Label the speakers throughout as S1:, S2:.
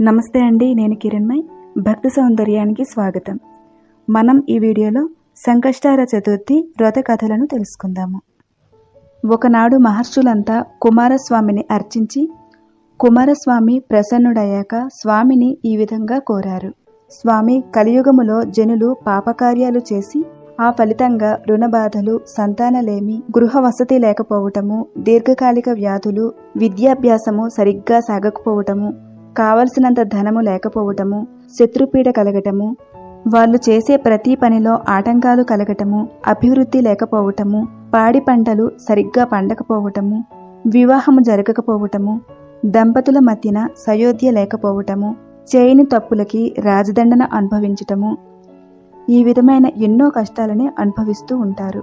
S1: నమస్తే అండి నేను కిరణ్మయ్. భక్తి సౌందర్యానికి స్వాగతం. మనం ఈ వీడియోలో సంకష్టార చతుర్థి వ్రత కథలను తెలుసుకుందాము. ఒకనాడు మహర్షులంతా కుమారస్వామిని అర్చించి కుమారస్వామి ప్రసన్నుడయ్యాక స్వామిని ఈ విధంగా కోరారు. స్వామి కలియుగములో జనులు పాపకార్యాలు చేసి ఆ ఫలితంగా రుణబాధలు సంతానలేమి గృహ వసతి లేకపోవటము దీర్ఘకాలిక వ్యాధులు విద్యాభ్యాసము సరిగ్గా సాగకపోవటము కావలసినంత ధనము లేకపోవటము శత్రుపీడ కలగటము వాళ్ళు చేసే ప్రతి పనిలో ఆటంకాలు కలగటము అభివృద్ధి లేకపోవటము పాడి పంటలు సరిగ్గా పండకపోవటము వివాహము జరగకపోవటము దంపతుల మధ్యన సయోధ్య లేకపోవటము చేయని తప్పులకి రాజదండన అనుభవించటము ఈ విధమైన ఎన్నో కష్టాలని అనుభవిస్తూ ఉంటారు.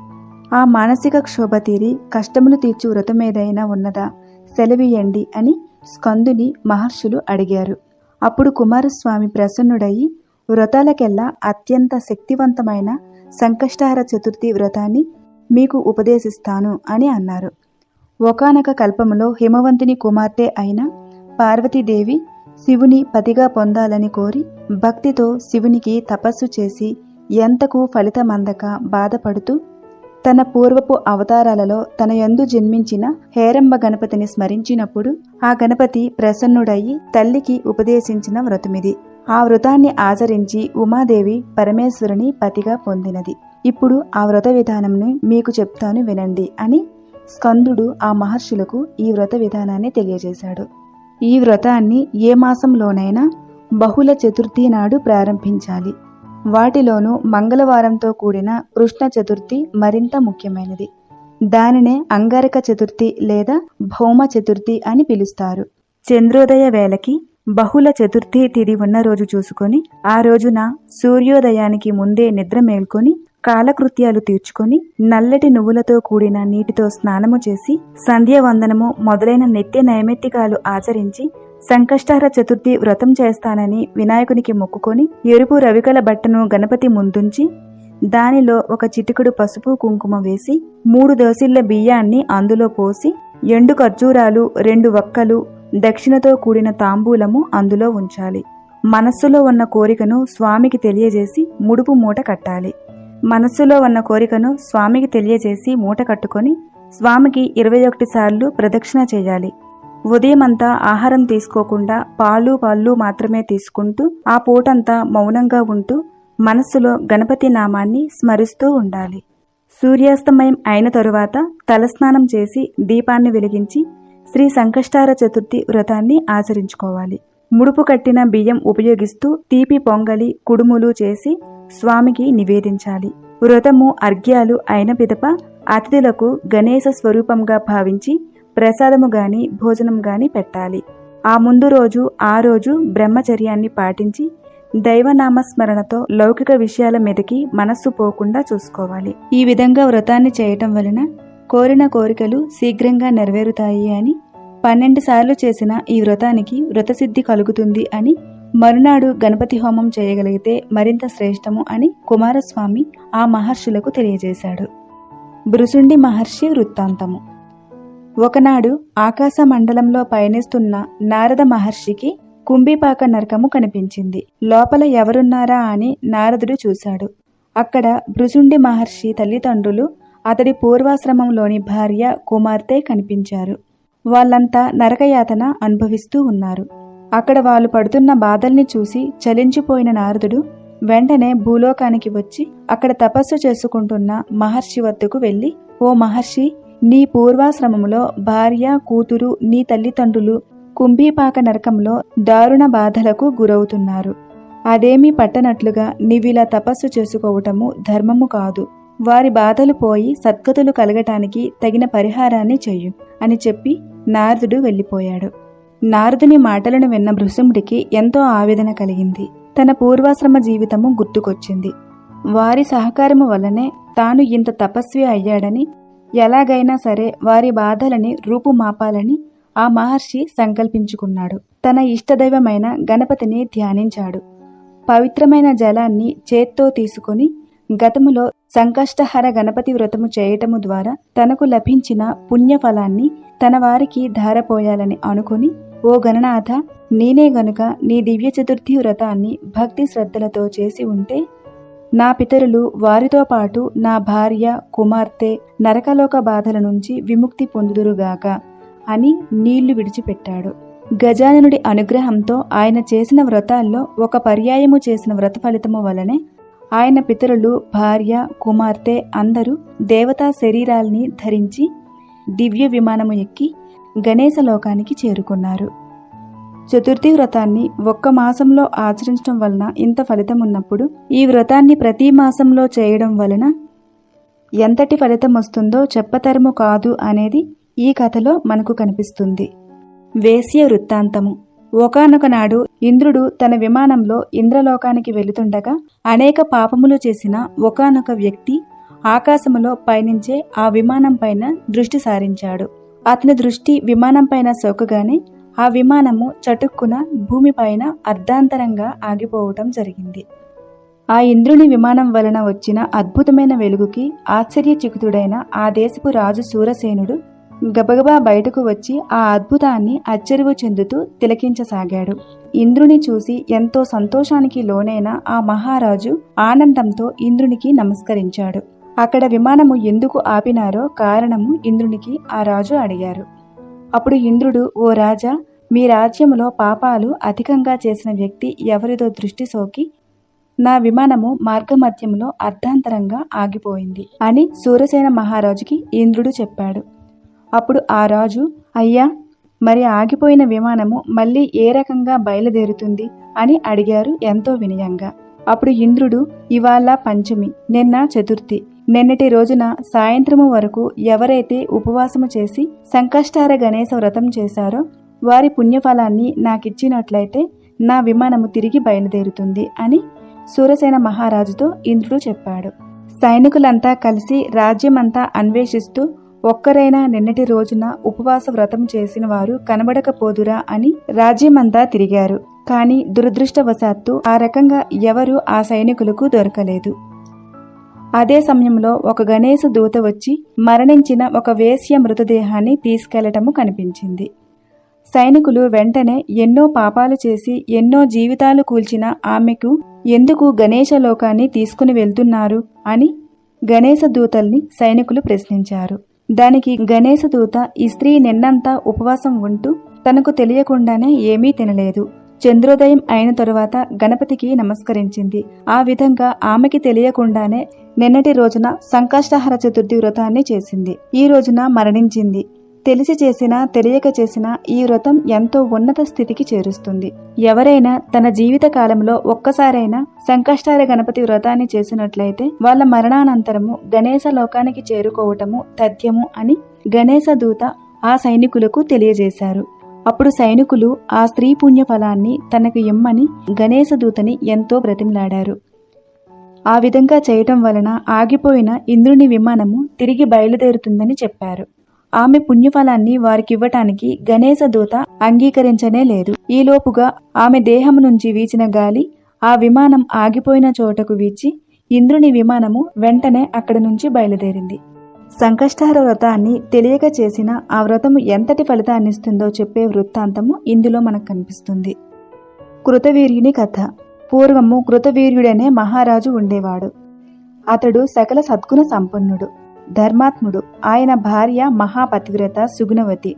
S1: ఆ మానసిక క్షోభ తీరి కష్టములు తీర్చు వ్రతమేదైనా ఉన్నదా? సెలవియండి అని స్కందుని మహర్షులు అడిగారు. అప్పుడు కుమారస్వామి ప్రసన్నుడయి వ్రతాలకెల్లా అత్యంత శక్తివంతమైన సంకష్టహార చతుర్థి వ్రతాన్ని మీకు ఉపదేశిస్తాను అని అన్నారు. ఒకానొక కల్పములో హిమవంతుని కుమార్తె అయిన పార్వతీదేవి శివుని పతిగా పొందాలని కోరి భక్తితో శివునికి తపస్సు చేసి ఎంతకు ఫలితమందక బాధపడుతూ తన పూర్వపు అవతారాలలో తన యందు జన్మించిన హేరంబ గణపతిని స్మరించినప్పుడు ఆ గణపతి ప్రసన్నుడయి తల్లికి ఉపదేశించిన వ్రతమిది. ఆ వ్రతాన్ని ఆచరించి ఉమాదేవి పరమేశ్వరుని పతిగా పొందినది. ఇప్పుడు ఆ వ్రత విధానంని మీకు చెప్తాను వినండి అని స్కందుడు ఆ మహర్షులకు ఈ వ్రత విధానాన్ని తెలియజేశాడు. ఈ వ్రతాన్ని ఏ మాసంలోనైనా బహుళ చతుర్థి నాడు ప్రారంభించాలి. వాటిలోనూ మంగళవారంతో కూడిన కృష్ణ చతుర్థి మరింత ముఖ్యమైనది. దానినే అంగారక చతుర్థి లేదా భౌమ చతుర్థి అని పిలుస్తారు. చంద్రోదయ వేళకి బహుళ చతుర్థి తిథి ఉన్న రోజు చూసుకొని ఆ రోజున సూర్యోదయానికి ముందే నిద్ర మేల్కొని కాలకృత్యాలు తీర్చుకొని నల్లటి నువ్వులతో కూడిన నీటితో స్నానము చేసి సంధ్యావందనము మొదలైన నిత్య నైమిత్తికాలు ఆచరించి సంకష్టహర చతుర్థి వ్రతం చేస్తానని వినాయకునికి మొక్కుకొని ఎరుపు రవికల బట్టను గణపతి ముందుంచి దానిలో ఒక చిటికుడు పసుపు కుంకుమ వేసి మూడు దోసిళ్ళ బియ్యాన్ని అందులో పోసి ఎండు ఖర్జూరాలు రెండు వక్కలు దక్షిణతో కూడిన తాంబూలము అందులో ఉంచాలి. మనస్సులో ఉన్న కోరికను స్వామికి తెలియజేసి ముడుపు మూట కట్టాలి. మనస్సులో ఉన్న కోరికను స్వామికి తెలియజేసి మూట కట్టుకొని స్వామికి ఇరవై ఒకటి సార్లు ప్రదక్షిణ చేయాలి. ఉదయమంతా ఆహారం తీసుకోకుండా పాలు పళ్ళు మాత్రమే తీసుకుంటూ ఆ పూటంతా మౌనంగా ఉంటూ మనస్సులో గణపతి నామాన్ని స్మరిస్తూ ఉండాలి. సూర్యాస్తమయం అయిన తరువాత తలస్నానం చేసి దీపాన్ని వెలిగించి శ్రీ సంకష్టార చతుర్థి వ్రతాన్ని ఆచరించుకోవాలి. ముడుపు కట్టిన బియ్యం ఉపయోగిస్తూ తీపి పొంగలి కుడుములు చేసి స్వామికి నివేదించాలి. వ్రతము అర్ఘ్యాలు అయిన పిదప అతిథులకు గణేశ స్వరూపంగా భావించి ప్రసాదము గాని భోజనం గాని పెట్టాలి. ఆ ముందు రోజు ఆ రోజు బ్రహ్మచర్యాన్ని పాటించి దైవనామస్మరణతో లౌకిక విషయాల మీదకి మనస్సు పోకుండా చూసుకోవాలి. ఈ విధంగా వ్రతాన్ని చేయటం వలన కోరిన కోరికలు శీఘ్రంగా నెరవేరుతాయి అని పన్నెండు సార్లు చేసిన ఈ వ్రతానికి వ్రతసిద్ధి కలుగుతుంది అని మరునాడు గణపతి హోమం చేయగలిగితే మరింత శ్రేష్టము అని కుమారస్వామి ఆ మహర్షులకు తెలియజేశాడు. భృసుండి మహర్షి వృత్తాంతము. ఒకనాడు ఆకాశ మండలంలో పయనిస్తున్న నారద మహర్షికి కుంభిపాక నరకము కనిపించింది. లోపల ఎవరున్నారా అని నారదుడు చూశాడు. అక్కడ భృసుండి మహర్షి తల్లిదండ్రులు అతడి పూర్వాశ్రమంలోని భార్య కుమార్తె కనిపించారు. వాళ్ళంతా నరకయాతన అనుభవిస్తూ ఉన్నారు. అక్కడ వాళ్ళు పడుతున్న బాధల్ని చూసి చలించిపోయిన నారదుడు వెంటనే భూలోకానికి వచ్చి అక్కడ తపస్సు చేసుకుంటున్న మహర్షి వద్దకు వెళ్ళి ఓ మహర్షి నీ పూర్వాశ్రమములో భార్య కూతురు నీ తల్లిదండ్రులు కుంభీపాక నరకంలో దారుణ బాధలకు గురవుతున్నారు. అదేమీ పట్టనట్లుగా నీవిలా తపస్సు చేసుకోవటము ధర్మము కాదు. వారి బాధలు పోయి సద్గతులు కలగటానికి తగిన పరిహారాన్ని చెయ్యు అని చెప్పి నారదుడు వెళ్ళిపోయాడు. నారదుని మాటలను విన్న భృశముడికి ఎంతో ఆవేదన కలిగింది. తన పూర్వాశ్రమ జీవితము గుర్తుకొచ్చింది. వారి సహకారము వల్లనే తాను ఇంత తపస్వి అయ్యాడని ఎలాగైనా సరే వారి బాధలని రూపుమాపాలని ఆ మహర్షి సంకల్పించుకున్నాడు. తన ఇష్టదైవమైన గణపతిని ధ్యానించాడు. పవిత్రమైన జలాన్ని చేత్తో తీసుకొని గతములో సంకష్టహర గణపతి వ్రతము చేయటము ద్వారా తనకు లభించిన పుణ్యఫలాన్ని తన వారికి ధారపోయాలని అనుకుని ఓ గణనాథ నేనే గనుక నీ దివ్య చతుర్థి వ్రతాన్ని భక్తి శ్రద్ధలతో చేసి ఉంటే నా పితరులు వారితో పాటు నా భార్య కుమార్తె నరకలోక బాధల నుంచి విముక్తి పొందుదురుగాక అని నీళ్ళు విడిచిపెట్టాడు. గజాననుడి అనుగ్రహంతో ఆయన చేసిన వ్రతాల్లో ఒక పర్యాయము చేసిన వ్రత ఫలితము వలనే ఆయన పితరులు భార్య కుమార్తె అందరూ దేవతా శరీరాల్ని ధరించి దివ్య విమానము ఎక్కి గణేశ లోకానికి చేరుకున్నారు. చతుర్థి వ్రతాన్ని ఒక్క మాసంలో ఆచరించడం వలన ఇంత ఫలితం ఉన్నప్పుడు ఈ వ్రతాన్ని ప్రతి మాసంలో చేయడం వలన ఎంతటి ఫలితం వస్తుందో చెప్పతరము కాదు అనేది ఈ కథలో మనకు కనిపిస్తుంది. వేశ్య వృత్తాంతము. ఒకనొక నాడు ఇంద్రుడు తన విమానంలో ఇంద్రలోకానికి వెళుతుండగా అనేక పాపములు చేసిన ఒకానొక వ్యక్తి ఆకాశములో పయనించే ఆ విమానం పైన దృష్టి సారించాడు. అతని దృష్టి విమానం పైన సోకగానే ఆ విమానము చటుక్కున భూమిపైన అర్ధాంతరంగా ఆగిపోవటం జరిగింది. ఆ ఇంద్రుని విమానం వలన వచ్చిన అద్భుతమైన వెలుగుకి ఆశ్చర్యచకితుడైన ఆ దేశపు రాజు సూరసేనుడు గబగబా బయటకు వచ్చి ఆ అద్భుతాన్ని అచ్చరువు చెందుతూ తిలకించసాగాడు. ఇంద్రుని చూసి ఎంతో సంతోషానికి లోనైన ఆ మహారాజు ఆనందంతో ఇంద్రునికి నమస్కరించాడు. అక్కడ విమానము ఎందుకు ఆపినారో కారణము ఇంద్రునికి ఆ రాజు అడిగారు. అప్పుడు ఇంద్రుడు ఓ రాజా మీ రాజ్యములో పాపాలు అధికంగా చేసిన వ్యక్తి ఎవరిదో దృష్టి సోకి నా విమానము మార్గమధ్యంలో అర్ధాంతరంగా ఆగిపోయింది అని సూరసేన మహారాజుకి ఇంద్రుడు చెప్పాడు. అప్పుడు ఆ రాజు అయ్యా మరి ఆగిపోయిన విమానము మళ్ళీ ఏ రకంగా బయలుదేరుతుంది? అని అడిగారు ఎంతో వినయంగా. అప్పుడు ఇంద్రుడు ఇవాళ పంచమి నిన్న చతుర్థి నిన్నటి రోజున సాయంత్రము వరకు ఎవరైతే ఉపవాసము చేసి సంకష్టార గణేశ వ్రతం చేశారో వారి పుణ్యఫలాన్ని నాకిచ్చినట్లయితే నా విమానము తిరిగి బయలుదేరుతుంది అని సూరసేన మహారాజుతో ఇంద్రుడు చెప్పాడు. సైనికులంతా కలిసి రాజ్యమంతా అన్వేషిస్తూ ఒక్కరైనా నిన్నటి రోజున ఉపవాస వ్రతం చేసిన వారు కనబడకపోదురా అని రాజ్యమంతా తిరిగారు. కానీ దురదృష్టవశాత్తు ఆ రకంగా ఎవరు ఆ సైనికులకు దొరకలేదు. అదే సమయంలో ఒక గణేశ దూత వచ్చి మరణించిన ఒక వేశ్య మృతదేహాన్ని తీసుకెళ్ళటము కనిపించింది. సైనికులు వెంటనే ఎన్నో పాపాలు చేసి ఎన్నో జీవితాలు కూల్చిన ఆమెకు ఎందుకు గణేశ లోకాన్ని తీసుకుని వెళ్తున్నారు అని గణేశ దూతల్ని సైనికులు ప్రశ్నించారు. దానికి గణేశ దూత ఈ స్త్రీ నిన్నంతా ఉపవాసం ఉంటూ తనకు తెలియకుండానే ఏమీ తినలేదు. చంద్రోదయం అయిన తరువాత గణపతికి నమస్కరించింది. ఆ విధంగా ఆమెకి తెలియకుండానే నిన్నటి రోజున సంకష్టహర చతుర్థి వ్రతాన్ని చేసింది. ఈ రోజున మరణించింది. తెలిసి చేసినా తెలియక చేసినా ఈ వ్రతం ఎంతో ఉన్నత స్థితికి చేరుస్తుంది. ఎవరైనా తన జీవిత కాలంలో ఒక్కసారైనా సంకష్టార గణపతి వ్రతాన్ని చేసినట్లయితే వాళ్ళ మరణానంతరము గణేశ లోకానికి చేరుకోవటము తథ్యము అని గణేశ దూత ఆ సైనికులకు తెలియజేశారు. అప్పుడు సైనికులు ఆ స్త్రీ పుణ్యఫలాన్ని తనకు ఇమ్మని గణేశ దూతని ఎంతో బ్రతిమలాడారు. ఆ విధంగా చేయటం వలన ఆగిపోయిన ఇంద్రుని విమానము తిరిగి బయలుదేరుతుందని చెప్పారు. ఆమె పుణ్యఫలాన్ని వారికివ్వటానికి గణేశ దూత అంగీకరించనే లేదు. ఈలోపుగా ఆమె దేహం నుంచి వీచిన గాలి ఆ విమానం ఆగిపోయిన చోటకు వీచి ఇంద్రుని విమానము వెంటనే అక్కడి నుంచి బయలుదేరింది. సంకష్టార వ్రతాన్ని తెలియక చేసిన ఆ వ్రతము ఎంతటి ఫలితాన్నిస్తుందో చెప్పే వృత్తాంతము ఇందులో మనకు కనిపిస్తుంది. కృతవీర్యుని కథ. పూర్వము కృతవీర్యుడనే మహారాజు ఉండేవాడు. అతడు సకల సద్గుణ సంపన్నుడు ధర్మాత్ముడు. ఆయన భార్య మహాపతివ్రత సుగుణవతి.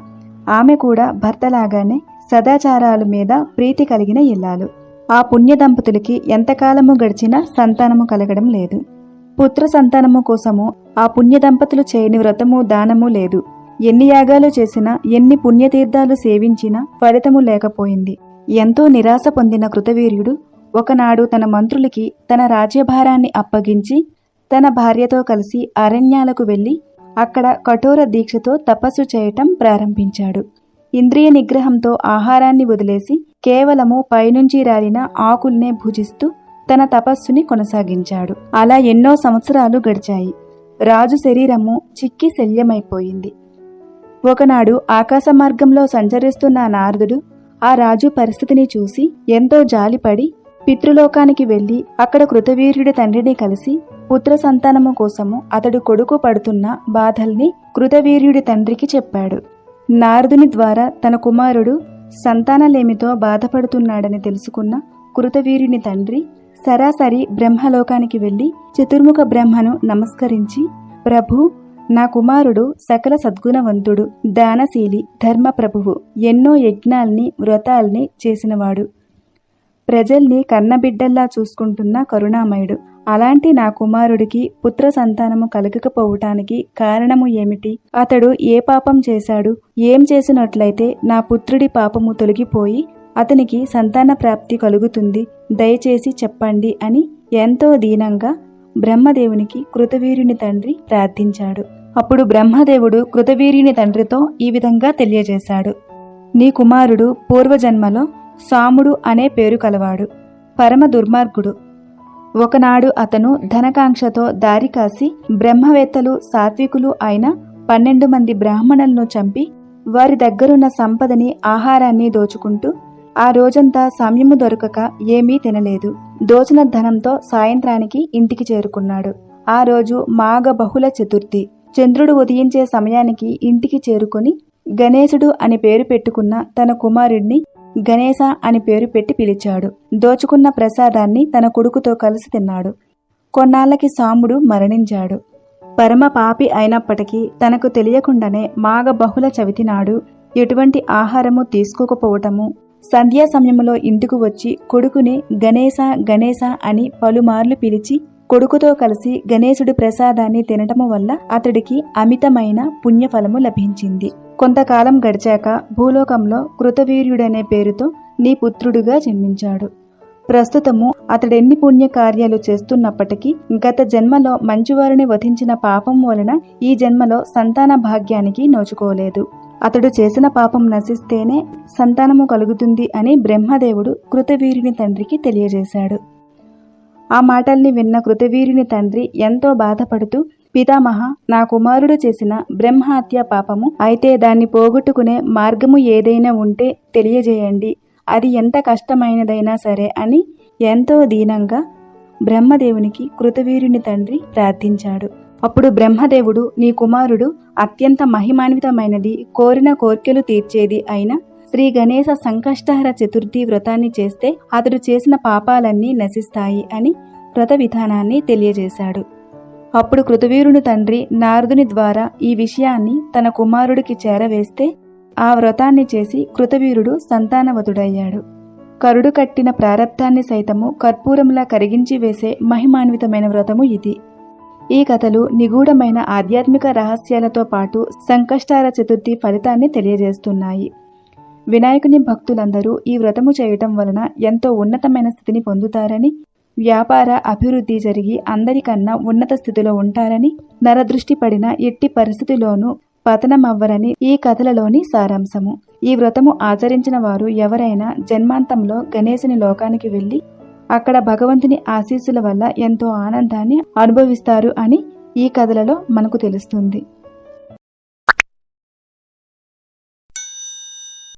S1: ఆమె కూడా భర్తలాగానే సదాచారాల మీద ప్రీతి కలిగిన ఇల్లాలు. ఆ పుణ్య దంపతులకి ఎంతకాలము గడిచినా సంతానము కలగడం లేదు. పుత్ర సంతానము కోసము ఆ పుణ్య దంపతులు చేయని వ్రతము దానము లేదు. ఎన్ని యాగాలు చేసినా ఎన్ని పుణ్యతీర్థాలు సేవించినా ఫలితము లేకపోయింది. ఎంతో నిరాశ పొందిన కృతవీర్యుడు ఒకనాడు తన మంత్రులకి తన రాజ్యభారాన్ని అప్పగించి తన భార్యతో కలిసి అరణ్యాలకు వెళ్ళి అక్కడ కఠోర దీక్షతో తపస్సు చేయటం ప్రారంభించాడు. ఇంద్రియ నిగ్రహంతో ఆహారాన్ని వదిలేసి కేవలము పైనుంచి రాలిన ఆకుల్నే భుజిస్తూ తన తపస్సుని కొనసాగించాడు. అలా ఎన్నో సంవత్సరాలు గడిచాయి. రాజు శరీరము చిక్కి శల్యమైపోయింది. ఒకనాడు ఆకాశ మార్గంలో సంచరిస్తున్న నారదుడు ఆ రాజు పరిస్థితిని చూసి ఎంతో జాలిపడి పితృలోకానికి వెళ్ళి అక్కడ కృతవీర్యుడి తండ్రిని కలిసి పుత్ర సంతానము కోసము అతడు కొడుకు పడుతున్న బాధల్ని కృతవీర్యుడి తండ్రికి చెప్పాడు. నారదుని ద్వారా తన కుమారుడు సంతానలేమితో బాధపడుతున్నాడని తెలుసుకున్న కృతవీరుని తండ్రి సరాసరి బ్రహ్మలోకానికి వెళ్ళి చతుర్ముఖ బ్రహ్మను నమస్కరించి ప్రభు నా కుమారుడు సకల సద్గుణవంతుడు దానశీలి ధర్మప్రభువు ఎన్నో యజ్ఞాల్ని వ్రతాల్ని చేసినవాడు. ప్రజల్ని కన్నబిడ్డల్లా చూసుకుంటున్న కరుణామయుడు. అలాంటి నా కుమారుడికి పుత్ర సంతానము కలగకపోవటానికి కారణము ఏమిటి? అతడు ఏ పాపం చేశాడు? ఏం చేసినట్లయితే నా పుత్రుడి పాపము తొలగిపోయి అతనికి సంతాన ప్రాప్తి కలుగుతుంది. దయచేసి చెప్పండి అని ఎంతో దీనంగా బ్రహ్మదేవునికి కృతవీరుని తండ్రి ప్రార్థించాడు. అప్పుడు బ్రహ్మదేవుడు కృతవీరుని తండ్రితో ఈ విధంగా తెలియజేశాడు. నీ కుమారుడు పూర్వజన్మలో సాముడు అనే పేరు కలవాడు. పరమ దుర్మార్గుడు. ఒకనాడు అతను ధనకాంక్షతో దారి కాసి బ్రహ్మవేత్తలు సాత్వికులు అయిన పన్నెండు మంది బ్రాహ్మణులను చంపి వారి దగ్గరున్న సంపదని ఆహారాన్ని దోచుకుంటూ ఆ రోజంతా సమయము దొరకక ఏమీ తినలేదు. దోచిన ధనంతో సాయంత్రానికి ఇంటికి చేరుకున్నాడు. ఆ రోజు మాఘ బహుళ చతుర్థి. చంద్రుడు ఉదయించే సమయానికి ఇంటికి చేరుకుని గణేశుడు అని పేరు పెట్టుకున్న తన కుమారుడిని గణేశ అని పేరు పెట్టి పిలిచాడు. దోచుకున్న ప్రసాదాన్ని తన కొడుకుతో కలిసి తిన్నాడు. కొన్నాళ్ళకి సాముడు మరణించాడు. పరమ పాపి అయినప్పటికీ తనకు తెలియకుండానే మాఘ బహుళ చవితి నాడు ఎటువంటి ఆహారము తీసుకోకపోవటము సంధ్యా సమయంలో ఇంటికి వచ్చి కొడుకుని గణేశ గణేశ అని పలుమార్లు పిలిచి కొడుకుతో కలిసి గణేశుడి ప్రసాదాన్ని తినటము వల్ల అతడికి అమితమైన పుణ్యఫలము లభించింది. కొంతకాలం గడిచాక భూలోకంలో కృతవీర్యుడనే పేరుతో నీ పుత్రుడుగా జన్మించాడు. ప్రస్తుతము అతడెన్ని పుణ్యకార్యాలు చేస్తున్నప్పటికీ గత జన్మలో మంచివారిని వధించిన పాపం వలన ఈ జన్మలో సంతాన భాగ్యానికి నోచుకోలేదు. అతడు చేసిన పాపం నశిస్తేనే సంతానము కలుగుతుంది అని బ్రహ్మదేవుడు కృతవీరుని తండ్రికి తెలియజేశాడు. ఆ మాటల్ని విన్న కృతవీరుని తండ్రి ఎంతో బాధపడుతూ పితామహ నా కుమారుడు చేసిన బ్రహ్మహత్య పాపము అయితే దాన్ని పోగొట్టుకునే మార్గము ఏదైనా ఉంటే తెలియజేయండి. అది ఎంత కష్టమైనదైనా సరే అని ఎంతో దీనంగా బ్రహ్మదేవునికి కృతవీరుని తండ్రి ప్రార్థించాడు. అప్పుడు బ్రహ్మదేవుడు నీ కుమారుడు అత్యంత మహిమాన్వితమైనది కోరిన కోర్కెలు తీర్చేది అయిన శ్రీ గణేశ సంకష్టహర చతుర్థి వ్రతాన్ని చేస్తే అతడు చేసిన పాపాలన్నీ నశిస్తాయి అని వ్రత విధానాన్ని తెలియజేశాడు. అప్పుడు కృతవీరుని తండ్రి నారదుని ద్వారా ఈ విషయాన్ని తన కుమారుడికి చేరవేస్తే ఆ వ్రతాన్ని చేసి కృతవీరుడు సంతానవతుడయ్యాడు. కరుడు కట్టిన ప్రారబ్ధాన్ని సైతము కర్పూరంలా కరిగించి వేసే మహిమాన్వితమైన వ్రతము ఇది. ఈ కథలు నిగూఢమైన ఆధ్యాత్మిక రహస్యాలతో పాటు సంకష్టాల చతుర్థి ఫలితాన్ని తెలియజేస్తున్నాయి. వినాయకుని భక్తులందరూ ఈ వ్రతము చేయటం వలన ఎంతో ఉన్నతమైన స్థితిని పొందుతారని వ్యాపార అభివృద్ధి జరిగి అందరికన్నా ఉన్నత స్థితిలో ఉంటారని నరదృష్టి పడిన ఎట్టి పరిస్థితిలోనూ పతనమవ్వరని ఈ కథలలోని సారాంశము. ఈ వ్రతము ఆచరించిన వారు ఎవరైనా జన్మాంతంలో గణేశుని లోకానికి వెళ్ళి అక్కడ భగవంతుని ఆశీస్సుల వల్ల ఎంతో ఆనందాన్ని అనుభవిస్తారు అని ఈ కథలలో మనకు తెలుస్తుంది.